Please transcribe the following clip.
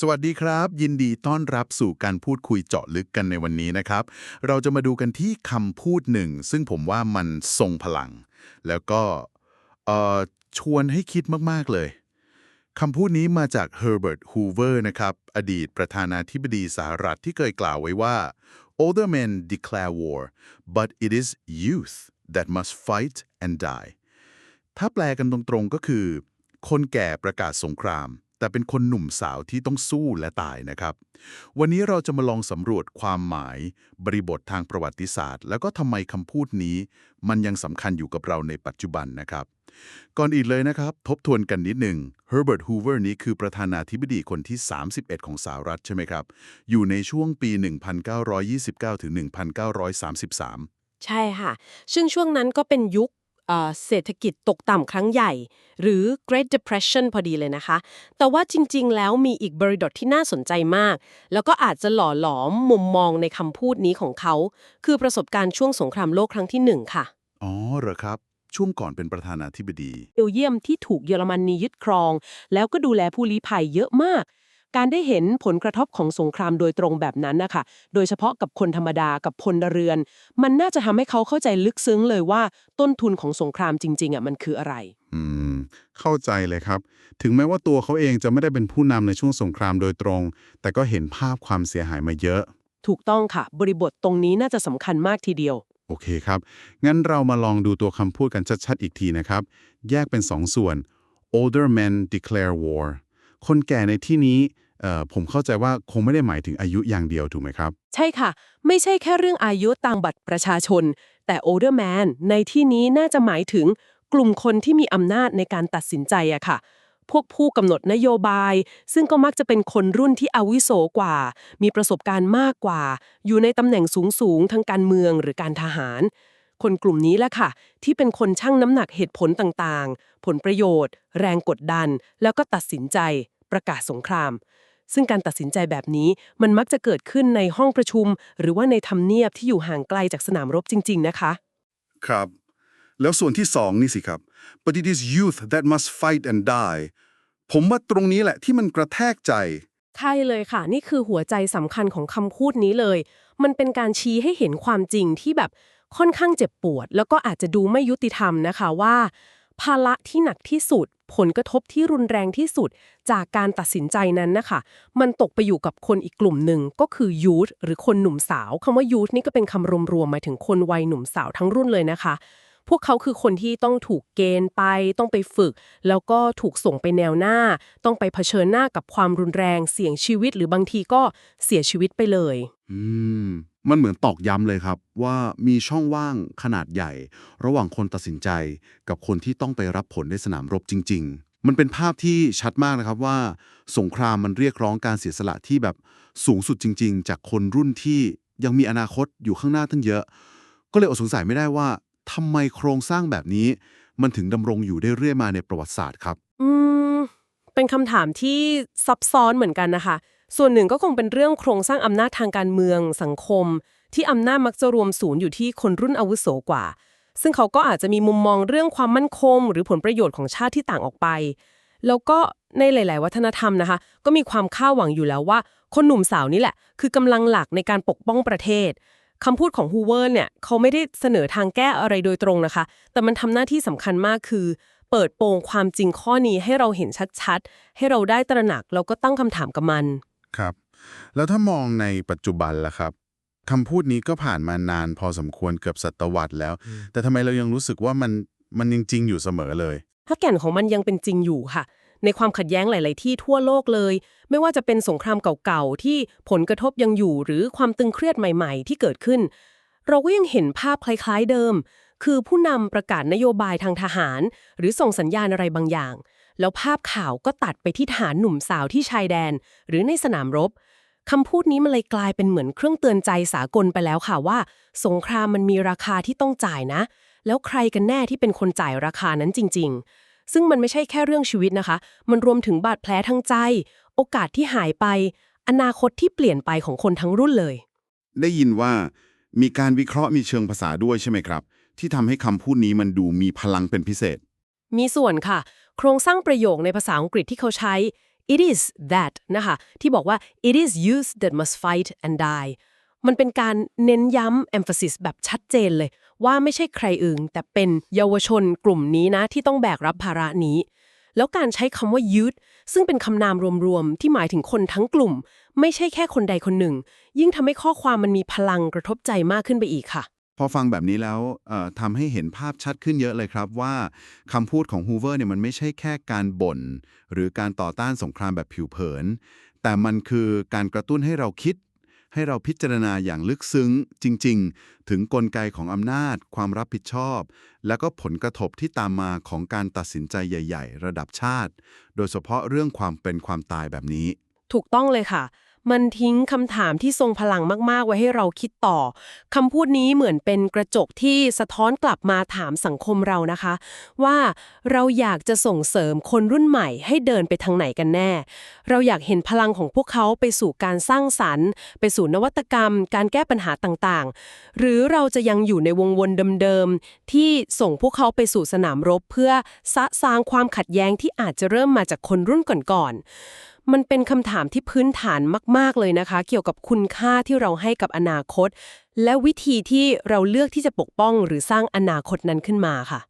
สวัสดีครับ ยินดีต้อนรับสู่การพูดคุยเจาะลึกกันในวันนี้นะครับ เราจะมาดูกันที่คำพูดหนึ่ง ซึ่งผมว่ามันทรงพลัง แล้วก็ชวนให้คิดมาก ๆ เลยคำพูดนี้มาจาก Herbert Hoover นะครับ อดีตประธานาธิบดีสหรัฐที่เคยกล่าวไว้ว่า older men declare war but it is youth that must fight and die ถ้าแปลกันตรงๆก็คือ คนแก่ประกาศสงคราม แต่เป็นคนหนุ่มสาวที่ต้องสู้และตายนะครับ วันนี้เราจะมาลองสำรวจความหมาย บริบททางประวัติศาสตร์ แล้วก็ทำไมคำพูดนี้ มันยังสำคัญอยู่กับเราในปัจจุบันนะครับ ก่อนอื่นเลยนะครับ ทบทวนกันนิดหนึ่ง Herbert Hoover นี้คือประธานาธิบดีคนที่ 31 ของสหรัฐใช่ไหมครับ อยู่ในช่วงปี 1929 ถึง 1933 ใช่ค่ะ ซึ่งช่วงนั้นก็เป็นยุค เอ่อเศรษฐกิจตกต่ำครั้งใหญ่ หรือ Great Depression พอดีเลยนะคะ แต่ว่าจริง ๆ แล้วมีอีกบริบทที่น่าสนใจมาก แล้วก็อาจจะหล่อหลอมมุมมองในคำพูดนี้ของเขา คือประสบการณ์ช่วงสงครามโลกครั้งที่หนึ่งค่ะ อ๋อเหรอครับ ช่วงก่อนเป็นประธานาธิบดี เบลเยียมที่ถูกเยอรมนียึดครอง แล้วก็ดูแลผู้ลี้ภัยเยอะมาก การได้เห็นผลกระทบของสงครามโดยตรงแบบนั้นนะคะโดยเฉพาะกับคนธรรมดากับพลเรือน มันน่าจะทำให้เขาเข้าใจลึกซึ้งเลยว่าต้นทุนของสงครามจริงๆอะมันคืออะไร อืม เข้าใจเลยครับ ถึงแม้ว่าตัวเขาเองจะไม่ได้เป็นผู้นำในช่วงสงครามโดยตรง แต่ก็เห็นภาพความเสียหายมาเยอะ ถูกต้องค่ะ บริบทตรงนี้น่าจะสำคัญมากทีเดียวโอเคครับ งั้นเรามาลองดูตัวคำพูดกันชัดๆ อีกทีนะครับ แยกเป็นสองส่วน older men declare war คนแก่ในที่นี้ผมเข้าใจว่าคงไม่ได้หมายถึงอายุอย่างเดียวถูกไหมครับ ใช่ค่ะ ไม่ใช่แค่เรื่องอายุตามบัตรประชาชน แต่ older man ในที่นี้น่าจะหมายถึงกลุ่มคนที่มีอำนาจในการตัดสินใจอะค่ะ พวกผู้กำหนดนโยบาย ซึ่งก็มักจะเป็นคนรุ่นที่อาวุโสกว่า มีประสบการณ์มากกว่า อยู่ในตำแหน่งสูงๆทั้งการเมืองหรือการทหาร คนกลุ่มนี้แหละค่ะ ที่เป็นคนชั่งน้ำหนักเหตุผลต่างๆ ผลประโยชน์ แรงกดดัน แล้วก็ตัดสินใจ ประกาศสงคราม ซึ่งการตัดสินใจแบบนี้มันมักจะเกิดขึ้นในห้องประชุม หรือว่าในทำเนียบที่อยู่ห่างไกลจากสนามรบจริง ๆ นะคะ ครับ แล้วส่วนที่สองนี่สิครับ but it is youth that must fight and die ผมว่าตรงนี้แหละที่มันกระแทกใจ ใช่เลยค่ะ นี่คือหัวใจสำคัญของคำพูดนี้เลย มันเป็นการชี้ให้เห็นความจริงที่แบบค่อนข้างเจ็บปวด แล้วก็อาจจะดูไม่ยุติธรรมนะคะว่า ภาระที่หนักที่สุด ผลกระทบที่รุนแรงที่สุด จากการตัดสินใจนั้นนะคะ มันตกไปอยู่กับคนอีกกลุ่มหนึ่งก็คือยูทหรือคนหนุ่มสาวคำว่ายูทนี่ก็เป็นคำรวมๆหมายถึงคนวัยหนุ่มสาวทั้งรุ่นเลยนะคะ พวกเขาคือคนที่ต้องถูกเกณฑ์ไป ต้องไปฝึก แล้วก็ถูกส่งไปแนวหน้า ต้องไปเผชิญหน้ากับความรุนแรงเสี่ยงชีวิต หรือบางทีก็เสียชีวิตไปเลย อืม มันเหมือนตอกย้ำเลยครับ ว่ามีช่องว่างขนาดใหญ่ ระหว่างคนตัดสินใจกับคนที่ต้องไปรับผลในสนามรบจริง ๆ มันเป็นภาพที่ชัดมากนะครับว่า สงครามมันเรียกร้องการเสียสละที่แบบสูงสุดจริง ๆ จากคนรุ่นที่ยังมีอนาคตอยู่ข้างหน้าตั้งเยอะ ก็เลยอดสงสัยไม่ได้ว่าทำไมโครงสร้างแบบนี้ มันถึงดำรงอยู่ได้เรื่อยมาในประวัติศาสตร์ครับ อืมเป็นคำถามที่ซับซ้อนเหมือนกันนะคะ ส่วนหนึ่งก็คงเป็นเรื่องโครงสร้างอำนาจทางการเมืองสังคม ที่อำนาจมักจะรวมศูนย์อยู่ที่คนรุ่นอาวุโสกว่า ซึ่งเขาก็อาจจะมีมุมมองเรื่องความมั่นคง หรือผลประโยชน์ของชาติที่ต่างออกไป แล้วก็ในหลาย ๆ วัฒนธรรมนะคะ ก็มีความคาดหวังอยู่แล้วว่า คนหนุ่มสาวนี่แหละ คือกำลังหลักในการปกป้องประเทศคำพูดของฮูเวอร์เนี่ยเขาไม่ได้เสนอทางแก้อะไรโดยตรงนะคะ แต่มันทำหน้าที่สำคัญมากคือ เปิดโปงความจริงข้อนี้ให้เราเห็นชัด ๆ ให้เราได้ตระหนักแล้วก็ตั้งคำถามกับมัน ครับ แล้วถ้ามองในปัจจุบันล่ะครับคำพูดนี้ก็ผ่านมานานพอสมควรเกือบศตวรรษแล้ว แต่ทำไมเรายังรู้สึกว่ามันมันยังจริงอยู่เสมอเลยถ้าแก่นของมันยังเป็นจริงอยู่ค่ะ ในความขัดแย้งหลาย ๆ ที่ทั่วโลกเลย ไม่ว่าจะเป็นสงครามเก่า ๆ ที่ผลกระทบยังอยู่หรือความตึงเครียดใหม่ ๆ ที่เกิดขึ้น เราก็ยังเห็นภาพคล้าย ๆ เดิม คือผู้นำประกาศนโยบายทางทหาร หรือส่งสัญญาณอะไรบางอย่าง แล้วภาพข่าวก็ตัดไปที่ทหารหนุ่มสาวที่ชายแดน หรือในสนามรบคำพูดนี้มันเลยกลายเป็นเหมือนเครื่องเตือนใจสากลไปแล้วค่ะว่า สงครามมันมีราคาที่ต้องจ่ายนะ แล้วใครกันแน่ที่เป็นคนจ่ายราคานั้นจริง ๆ ซึ่งมันไม่ใช่แค่เรื่องชีวิตนะคะ มันรวมถึงบาดแผลทางใจ โอกาสที่หายไป อนาคตที่เปลี่ยนไปของคนทั้งรุ่นเลย ได้ยินว่ามีการวิเคราะห์มีเชิงภาษาด้วยใช่ไหมครับ ที่ทำให้คำพูดนี้มันดูมีพลังเป็นพิเศษ มีส่วนค่ะ โครงสร้างประโยคในภาษาอังกฤษที่เขาใช้ it is that นะคะ ที่บอกว่า it is youth that must fight and die มันเป็นการเน้นย้ำ emphasis แบบชัดเจนเลย ว่าไม่ใช่ใครอื่น แต่เป็นเยาวชนกลุ่มนี้นะ ที่ต้องแบกรับภาระนี้ แล้วการใช้คำว่า youth ซึ่งเป็นคำนามรวมๆ ที่หมายถึงคนทั้งกลุ่ม ไม่ใช่แค่คนใดคนหนึ่ง ยิ่งทำให้ข้อความมันมีพลังกระทบใจมากขึ้นไปอีกค่ะ พอฟังแบบนี้แล้วเอ่อทำให้เห็นภาพชัดขึ้นเยอะเลยครับว่าคำพูดของฮูเวอร์เนี่ยมันไม่ใช่แค่การบ่น หรือการต่อต้านสงครามแบบผิวเผิน แต่มันคือการกระตุ้นให้เราคิด ให้เราพิจารณาอย่างลึกซึ้งจริง ๆ ถึงกลไกของอำนาจ ความรับผิดชอบ และก็ผลกระทบที่ตามมาของการตัดสินใจใหญ่ ๆ ระดับชาติ โดยเฉพาะเรื่องความเป็นความตายแบบนี้ ถูกต้องเลยค่ะ มันทิ้งคำถามที่ทรงพลังมาก ๆ ไว้ให้เราคิดต่อคำพูดนี้เหมือนเป็นกระจกที่สะท้อนกลับมาถามสังคมเรานะคะ ว่าเราอยากจะส่งเสริมคนรุ่นใหม่ให้เดินไปทางไหนกันแน่ เราอยากเห็นพลังของพวกเขาไปสู่การสร้างสรรค์ ไปสู่นวัตกรรม การแก้ปัญหาต่างๆ หรือเราจะยังอยู่ในวงวนเดิมๆที่ส่งพวกเขาไปสู่สนามรบเพื่อสะสางความขัดแย้งที่อาจจะเริ่มมาจากคนรุ่นก่อนๆ มันเป็นคำถามที่พื้นฐานมาก ๆ เลยนะคะ เกี่ยวกับคุณค่าที่เราให้กับอนาคต และวิธีที่เราเลือกที่จะปกป้องหรือสร้างอนาคตนั้นขึ้นมาค่ะ